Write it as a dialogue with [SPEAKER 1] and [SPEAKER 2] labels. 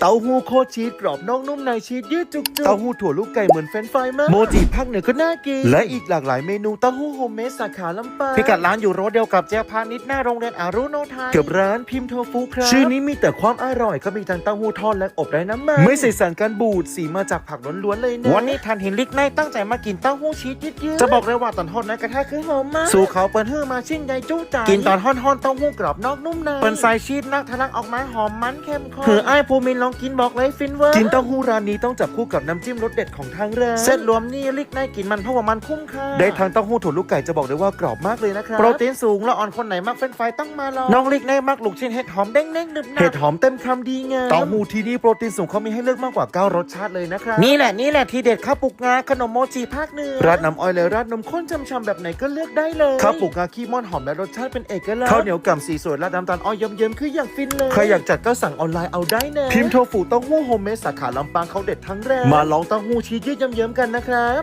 [SPEAKER 1] เต้าหู้โคตรชีสกรอบนอกนุ่มในชีสยืดจุกๆ เต้าหู้ถั่วลูกไก่เหมือนเฟรนช์ฟรายมาก โมจิภาคเหนือก็น่ากิน และอีกหลากหลายเมนูเต้าหู้โฮมเมดสาขาลำปางพิกัดร้านอยู่โรถเดียวกับเจ้าพาณิชย์หน้าโรงเรียนอารุโนไทยกับร้านพิมพ์โทฟูครับ ชื่อนี้มีแต่ความอร่อยก็มีทั้งเต้าหู้ทอดและอบไร้น้ำมันไม่ใส่สารกันบูดสีมาจากผักล้วนๆเลยนะวันนี้ทานเห็นลิกไนตั้งใจมากินเต้าหู้ชีสยืดๆจะบอกเลยว่าตอนทอดนะกระทะคือหอมมากสู่เขาเปิ้นเฮือมาชิ้นใหญ่จุใจกินตอนห่อนๆเต้าหู้กรอบนอกนุ่มในเปิ้นใส่ชีสนักทะลักออกมาหอมมันเข้มข้นเผื่อไอ้ายภูมินลองกินบอกเลยฟินเวอร์กินเต้าหู้ร้านนี้ต้องจับคู่กับน้ำจิ้มรสเด็ดของทางร้านเส้นรวมนี่ลิกไนกินมันเพราะว่ามันคุ้มค่าได้ทางเต้าหู้ถั่วลูกไก่จะบอกเลยว่ากรอบมากเลยนะครับโปรตีนสูงและอ่อนคนไหนมักเฟรนช์ฟรายต้องมาลองน้องลิกไนมักลูกชิ้นเห็ดหอมเด้งๆหนึบๆเห็ดหอมเต็มคำดีงามเต้าหู้ที่นี่โปรตีนสูงเขามีให้เลือกมากกว่า 9 รสชาติเลยนะครับนี่แหละนี่แหละที่เด็ดข้าวปุกงาขนมโมจิภาคเหนือราดน้ำอ้อยและราดนมข้นช่ำๆแบบไหนก็เลือกได้เลยข้าวปุกงาขี้ม่อนหอมและรสชาติเป็นเอกลักษณ์ข้าวเหนียวกล่ำสีสวยราดน้ำตาลอ้อยเยิ้มๆคืออย่างฟินเลยใครอยากจัดก็สั่งออนไลน์เอาได้นะพิมพ์โทฟูเต้าหู้โฮมเมดสาขาลำปางเขาเด็ดทั้งแรก มาลองเต้าหู้ชีสยืดเยิ้มๆกันนะครับ